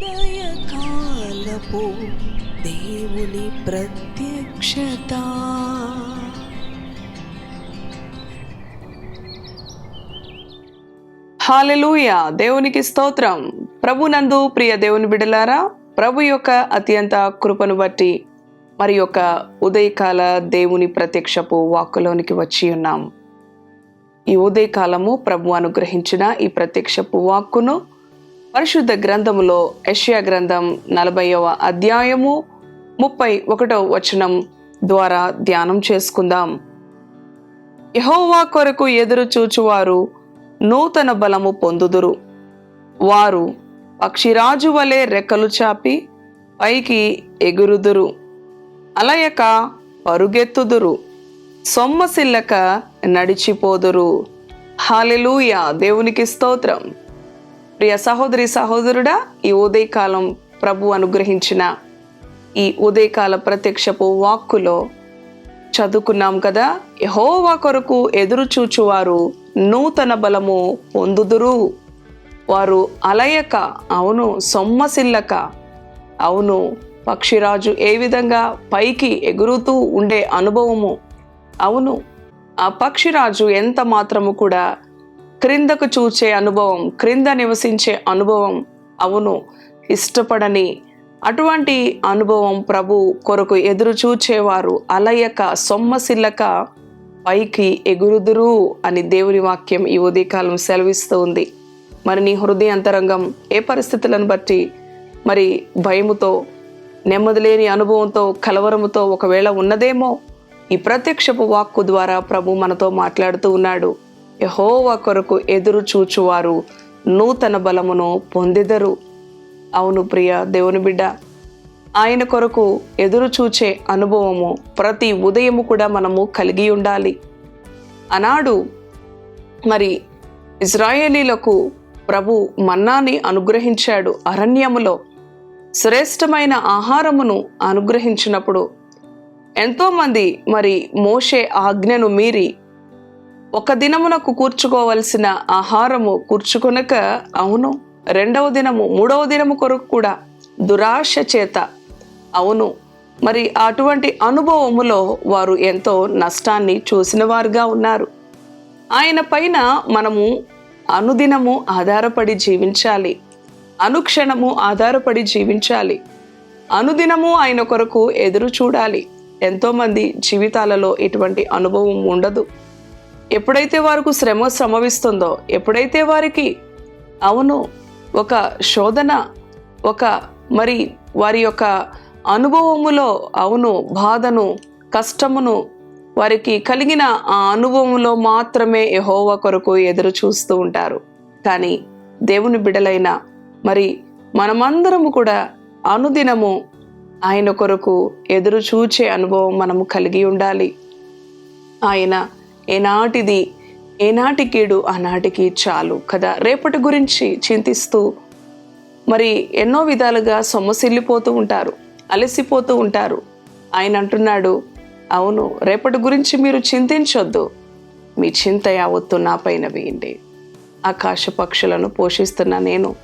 ఉదయకాలపు దేవుని ప్రత్యక్షత. హాలెలూయ దేవునికి స్తోత్రం. ప్రభునందు ప్రియ దేవుని బిడలారా ప్రభు యొక్క అత్యంత కృపను బట్టి మరి యొక్క ఉదయకాల దేవుని ప్రత్యక్షపు వాక్కులోనికి వచ్చి ఉన్నాం. ఈ ఉదయకాలము ప్రభు అనుగ్రహించిన ఈ ప్రత్యక్షపు వాక్కును పరిశుద్ధ గ్రంథములో యెషయా గ్రంథం నలభైవ అధ్యాయము ముప్పై ఒకటో వచనం ద్వారా ధ్యానం చేసుకుందాం. యహోవా కొరకు ఎదురు చూచువారు నూతన బలము పొందుదురు. వారు పక్షిరాజు వలె రెక్కలు చాపి పైకి ఎగురుదురు. అలయక పరుగెత్తుదురు. సొమ్మసిల్లక నడిచిపోదురు. హాలెలూయ దేవునికి స్తోత్రం. ప్రియ సహోదరి సహోదరుడా ఈ ఉదయకాలం ప్రభు అనుగ్రహించిన ఈ ఉదయకాల ప్రత్యక్షపు వాక్కులో చదువుకున్నాం కదా. యహోవా కొరకు ఎదురుచూచువారు నూతన బలము పొందుదురు. వారు అలయక అవును సొమ్మసిల్లక అవును పక్షిరాజు ఏ విధంగా పైకి ఎగురుతూ ఉండే అనుభవము. అవును ఆ పక్షిరాజు ఎంత మాత్రము కూడా క్రిందకు చూచే అనుభవం క్రింద నివసించే అనుభవం అవును. ఇష్టపడని అటువంటి అనుభవం ప్రభు కొరకు ఎదురు చూచేవారు అలయక సొమ్మసిల్లక పైకి ఎగురుదురు అని దేవుని వాక్యం ఈ ఉదయకాలం సెలవిస్తూ ఉంది. మరి నీ హృదయ అంతరంగం ఏ పరిస్థితులను బట్టి? మరి భయముతో నెమ్మది లేని అనుభవంతో కలవరముతో ఒకవేళ ఉన్నదేమో? ఈ ప్రత్యక్షపు వాక్కు ద్వారా ప్రభు మనతో మాట్లాడుతూ ఉన్నాడు. యహోవా కొరకు ఎదురు చూచువారు నూతన బలమును పొందెదరు. అవును ప్రియ దేవుని బిడ్డ ఆయన కొరకు ఎదురు చూచే అనుభవము ప్రతి ఉదయము కూడా మనము కలిగి ఉండాలి. అనాడు మరి ఇజ్రాయేలీలకు ప్రభు మన్నాని అనుగ్రహించాడు అరణ్యములో. శ్రేష్టమైన ఆహారమును అనుగ్రహించినప్పుడు ఎంతోమంది మరి మోషే ఆజ్ఞను మీరి ఒక దినమునకు కూర్చుకోవలసిన ఆహారము కూర్చుకొనక అవును రెండవ దినము మూడవ దినము కొరకు కూడా దురాశ చేత అవును. మరి అటువంటి అనుభవములో వారు ఎంతో నష్టాన్ని చూసిన వారుగా ఉన్నారు. ఆయన పైన మనము అనుదినము ఆధారపడి జీవించాలి. అనుక్షణము ఆధారపడి జీవించాలి. అనుదినము ఆయన కొరకు ఎదురు చూడాలి. ఎంతోమంది జీవితాలలో ఇటువంటి అనుభవం ఉండదు. ఎప్పుడైతే వారికి శ్రమ శ్రమవిస్తుందో ఎప్పుడైతే వారికి అవును ఒక శోధన ఒక మరి వారి యొక్క అనుభవములో అవును బాధను కష్టమును వారికి కలిగిన ఆ అనుభవంలో మాత్రమే యహోవ కొరకు ఎదురు చూస్తూ ఉంటారు. కానీ దేవుని బిడలైన మరి మనమందరము కూడా అనుదినము ఆయన కొరకు ఎదురు చూచే అనుభవం మనము కలిగి ఉండాలి. ఆయన ఏనాటిది ఏనాటి కీడు ఆనాటికి చాలు కదా. రేపటి గురించి చింతిస్తూ మరి ఎన్నో విధాలుగా సొమ్మసిల్లిపోతూ ఉంటారు అలసిపోతూ ఉంటారు. ఆయన అంటున్నాడు అవును రేపటి గురించి మీరు చింతించొద్దు. మీ చింత యావత్తు నా పైన వేయండి. ఆకాశ పక్షులను పోషిస్తున్న నేను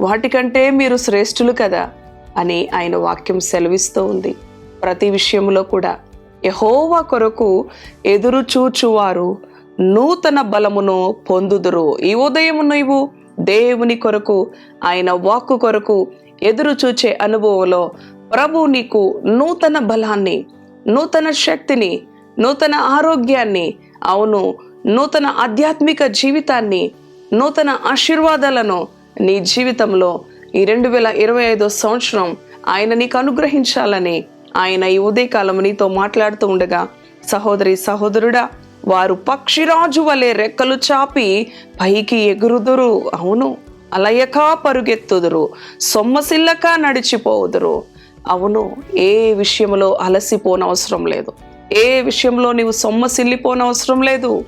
వాటికంటే మీరు శ్రేష్ఠులు కదా అని ఆయన వాక్యం సెలవిస్తూ ఉంది. ప్రతి విషయంలో కూడా యహోవా కొరకు ఎదురు చూచువారు నూతన బలమును పొందుదురు. ఈ ఉదయం నీవు దేవుని కొరకు ఆయన వాక్కు కొరకు ఎదురు చూచే అనుభవంలో ప్రభు నీకు నూతన బలాన్ని నూతన శక్తిని నూతన ఆరోగ్యాన్ని అవును నూతన ఆధ్యాత్మిక జీవితాన్ని నూతన ఆశీర్వాదాలను నీ జీవితంలో ఈ రెండు వేల ఇరవై ఐదో సంవత్సరం ఆయన నీకు అనుగ్రహించాలని ఆయన ఈ ఉదయకాలం నీతో మాట్లాడుతూ ఉండగా సహోదరి సహోదరుడా వారు పక్షిరాజు వలె రెక్కలు చాపి పైకి ఎగురుదురు. అవును అలయక పరుగెత్తుదురు సొమ్మసిల్లక నడిచిపోదురు అవును ఏ విషయంలో అలసిపోనవసరం లేదు. ఏ విషయంలో నీవు సొమ్మసిల్లిపోనవసరం లేదు.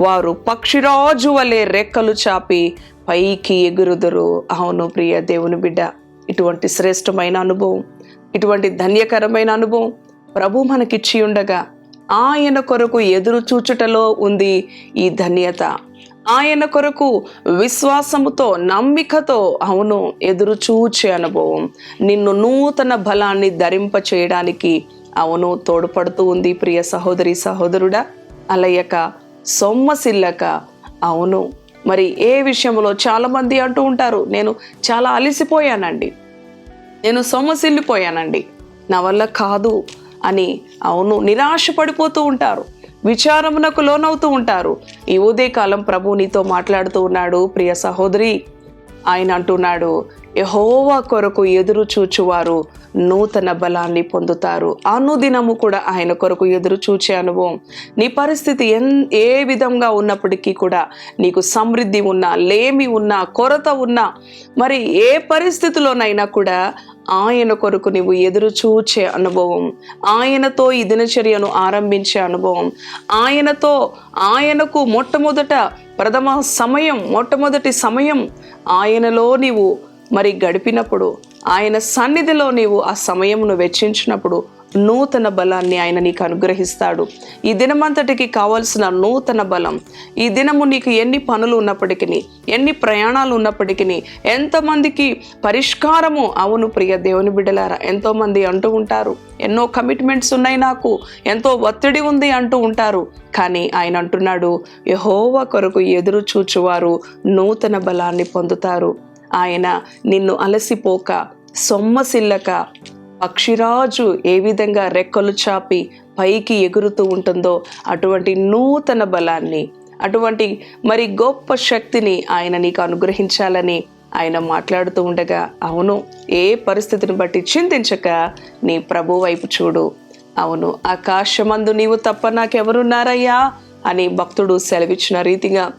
వారు పక్షిరాజు వలె రెక్కలు చాపి పైకి ఎగురుదురు. అవును ప్రియ దేవుని బిడ్డ ఇటువంటి శ్రేష్టమైన అనుభవం ఇటువంటి ధన్యకరమైన అనుభవం ప్రభు మనకిచ్చి ఉండగా ఆయన కొరకు ఎదురు చూచుటలో ఉంది ఈ ధన్యత. ఆయన కొరకు విశ్వాసముతో నమ్మికతో అవును ఎదురు చూచే అనుభవం. నిన్ను నూతన బలాన్ని ధరింప చేయడానికి అవును తోడ్పడుతూ ఉంది ప్రియ సహోదరి సహోదరుడా. అలయక సొమ్మసిల్లక అవును. మరి ఏ విషయంలో చాలామంది అంటూ ఉంటారు నేను చాలా అలసిపోయానండి. నేను సొమ్మసిల్లిపోయానండి. నా వల్ల కాదు అని అవును నిరాశ పడిపోతూ ఉంటారు. విచారమునకు లోనవుతూ ఉంటారు. ఈ ఉదయకాలం ప్రభు నీతో మాట్లాడుతూ ఉన్నాడు ప్రియ సహోదరి. ఆయన అంటున్నాడు యహోవా కొరకు ఎదురు చూచువారు నూతన బలాన్ని పొందుతారు. అనుదినము కూడా ఆయన కొరకు ఎదురు చూచే అనుభవం. నీ పరిస్థితి ఎన్ ఏ విధంగా ఉన్నప్పటికీ కూడా నీకు సమృద్ధి ఉన్నా లేమి ఉన్నా కొరత ఉన్నా మరి ఏ పరిస్థితిలోనైనా కూడా ఆయన కొరకు నీవు ఎదురు చూచే అనుభవం ఆయనతో ఈ దినచర్యను ఆరంభించే అనుభవం ఆయనతో ఆయనకు మొట్టమొదట ప్రథమ సమయం మొట్టమొదటి సమయం ఆయనలో నీవు మరి గడిపినప్పుడు ఆయన సన్నిధిలో నీవు ఆ సమయమును వెచ్చించినప్పుడు నూతన బలాన్ని ఆయన నీకు అనుగ్రహిస్తాడు. ఈ దినమంతటికి కావలసిన నూతన బలం ఈ దినము నీకు ఎన్ని పనులు ఉన్నప్పటికీ ఎన్ని ప్రయాణాలు ఉన్నప్పటికీ ఎంతమందికి పరిష్కారము అవును ప్రియ దేవుని బిడ్డలారా. ఎంతోమంది అంటూ ఉంటారు ఎన్నో కమిట్మెంట్స్ ఉన్నాయి నాకు ఎంతో ఒత్తిడి ఉంది అంటూ ఉంటారు. కానీ ఆయన అంటున్నాడు యహోవ కొరకు ఎదురు చూచువారు నూతన బలాన్ని పొందుతారు. ఆయన నిన్ను అలసిపోక సొమ్మసిల్లక పక్షిరాజు ఏ విధంగా రెక్కలు చాపి పైకి ఎగురుతూ ఉంటుందో అటువంటి నూతన బలాన్ని అటువంటి మరి గొప్ప శక్తిని ఆయన నీకు అనుగ్రహించాలని ఆయన మాట్లాడుతూ ఉండగా అవును ఏ పరిస్థితిని బట్టి చింతించక నీ ప్రభు వైపు చూడు. అవును ఆకాశమందు నీవు తప్ప నాకెవరున్నారయ్యా? అని భక్తుడు సెలవిచ్చిన రీతిగా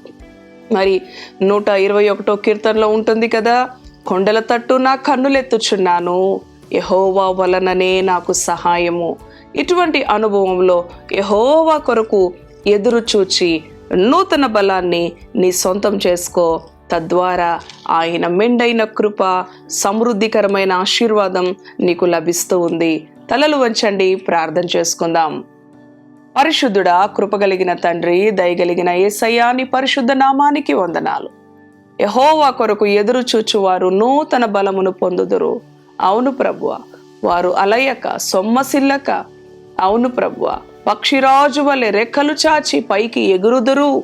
మరి నూట ఇరవై ఒకటో కీర్తనలో ఉంటుంది కదా కొండల తట్టు నా కన్నులెత్తుచున్నాను. యహోవా వలననే నాకు సహాయము. ఇటువంటి అనుభవంలో యహోవా కొరకు ఎదురు చూచి నూతన బలాన్ని నీ సొంతం చేసుకో. తద్వారా ఆయన మెండైన కృప సమృద్ధికరమైన ఆశీర్వాదం నీకు లభిస్తూ ఉంది. తలలు వంచండి ప్రార్థన చేసుకుందాం. పరిశుద్ధుడా కృపగలిగిన తండ్రి దయగలిగిన ఏసయ్యా పరిశుద్ధ నామానికి వందనాలు. యహోవా కొరకు ఎదురు చూచువారు నూతన బలమును పొందుదురు. అవును ప్రభువ. వారు అలయక సొమ్మసిల్లక. అవును ప్రభువ. పక్షిరాజు వలె రెక్కలు చాచి పైకి ఎగురుదురు.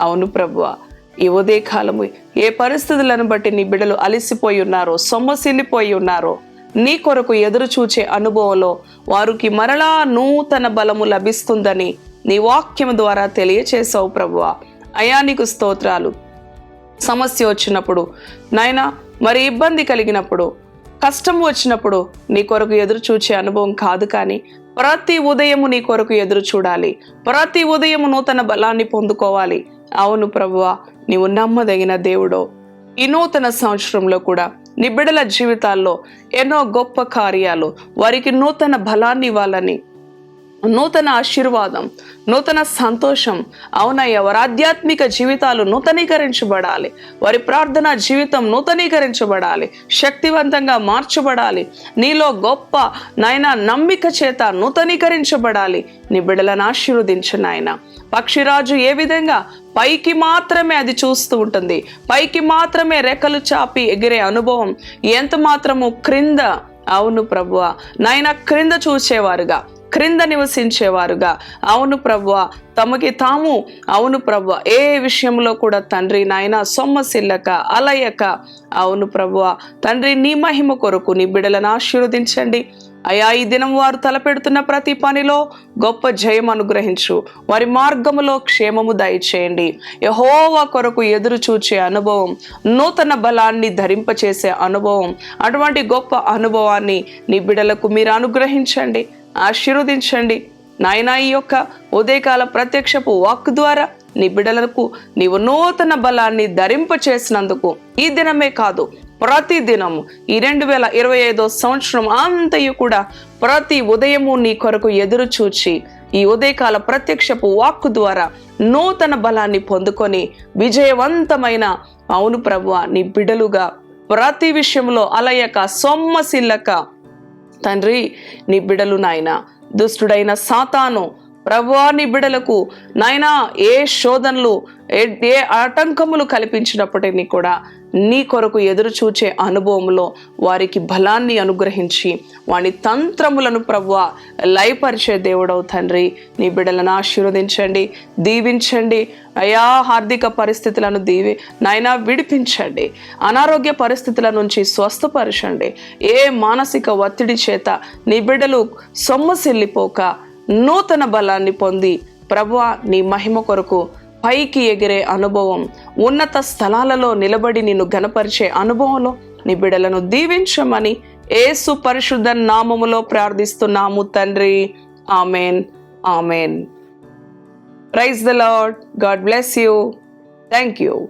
అవును ప్రభువ. ఈ ఉదయ కాలము ఏ పరిస్థితులను బట్టి నీ బిడ్డలు అలసిపోయి ఉన్నారో సొమ్మసిల్లిపోయి ఉన్నారో నీ కొరకు ఎదురు చూచే అనుభవంలో వారికి మరలా నూతన బలము లభిస్తుందని నీ వాక్యం ద్వారా తెలియచేసావు ప్రభువా. అయా నీకు స్తోత్రాలు. సమస్య వచ్చినప్పుడు నాయన మరి ఇబ్బంది కలిగినప్పుడు కష్టం వచ్చినప్పుడు నీ కొరకు ఎదురు చూచే అనుభవం కాదు కానీ ప్రతి ఉదయము నీ కొరకు ఎదురు చూడాలి. ప్రతి ఉదయము నూతన బలాన్ని పొందుకోవాలి. అవును ప్రభువా నీవు నమ్మదగిన దేవుడో. ఈ నూతన సంవత్సరంలో కూడా నీ బిడ్డల జీవితాల్లో ఎన్నో గొప్ప కార్యాలు వారికి నూతన బలాన్ని ఇవ్వాలని నూతన ఆశీర్వాదం నూతన సంతోషం. అవునయ్య వారి ఆధ్యాత్మిక జీవితాలు నూతనీకరించబడాలి. వారి ప్రార్థన జీవితం నూతనీకరించబడాలి. శక్తివంతంగా మార్చబడాలి. నీలో గొప్ప నాయన నమ్మిక చేత నూతనీకరించబడాలి. నీ బిడ్డలను ఆశీర్వదించు నాయన. పక్షిరాజు ఏ విధంగా పైకి మాత్రమే అది చూస్తూ ఉంటుంది. పైకి మాత్రమే రెక్కలు చాపి ఎగిరే అనుభవం ఎంత మాత్రము క్రింద? అవును ప్రభువ నాయన క్రింద చూసేవారుగా. క్రింద నివసించేవారుగా. అవును ప్రభువ తమకి తాము అవును ప్రభు ఏ విషయంలో కూడా తండ్రి నాయన సొమ్మసిల్లక అలయక. అవును ప్రభువ తండ్రి నీ మహిమ కొరకు నీ బిడలను ఆశీర్వదించండి. అయా ఈ దినం వారు తలపెడుతున్న ప్రతి పనిలో గొప్ప జయం అనుగ్రహించు. వారి మార్గములో క్షేమము దయచేయండి. యహోవా కొరకు ఎదురు చూచే అనుభవం నూతన బలాన్ని ధరింపచేసే అనుభవం అటువంటి గొప్ప అనుభవాన్ని నీ బిడలకు మీరు అనుగ్రహించండి. ఆశీర్వదించండి. నాయన ఈ యొక్క ఉదయకాల ప్రత్యక్షపు వాక్ ద్వారా నీ బిడలకు నీవు నూతన బలాన్ని ధరింప చేసినందుకు ఈ దినమే కాదు ప్రతి దినము ఈ రెండు వేల ఇరవై ఐదో సంవత్సరం అంతయు కూడా ప్రతి ఉదయము నీ కొరకు ఎదురు చూచి ఈ ఉదయకాల ప్రత్యక్షపు వాక్కు ద్వారా నూతన బలాన్ని పొందుకొని విజయవంతమైన అవును ప్రభువ నీ బిడలుగా ప్రతి విషయంలో అలయక సొమ్మసిల్లక తండ్రి నీ బిడలు నాయన. దుష్టుడైన సాతాను ప్రభువా నీ బిడలకు నాయనా ఏ శోధనలు ఏ ఏ ఆటంకములు కల్పించినప్పటికీ కూడా నీ కొరకు ఎదురు చూచే అనుభవంలో వారికి బలాన్ని అనుగ్రహించి వాని తంత్రములను ప్రభువ లయపరిచే దేవుడవు తండ్రి. నీ బిడ్డలను ఆశీర్వదించండి దీవించండి. అయా ఆర్థిక పరిస్థితులను దీవి నైనా విడిపించండి. అనారోగ్య పరిస్థితుల నుంచి స్వస్థపరచండి. ఏ మానసిక ఒత్తిడి చేత నీ బిడ్డలు సొమ్మసిల్లిపోక నూతన బలాన్ని పొంది ప్రభువ నీ మహిమ కొరకు పైకి ఎగిరే అనుభవం ఉన్నత స్థలాలలో నిలబడి నిన్ను గనపరిచే అనుభవంలో నీ బిడలను దీవించమని ఏసు పరిశుద్ధ నామములో ప్రార్థిస్తున్నాము తండ్రి. Amen. Amen. Praise the Lord God bless you. Thank you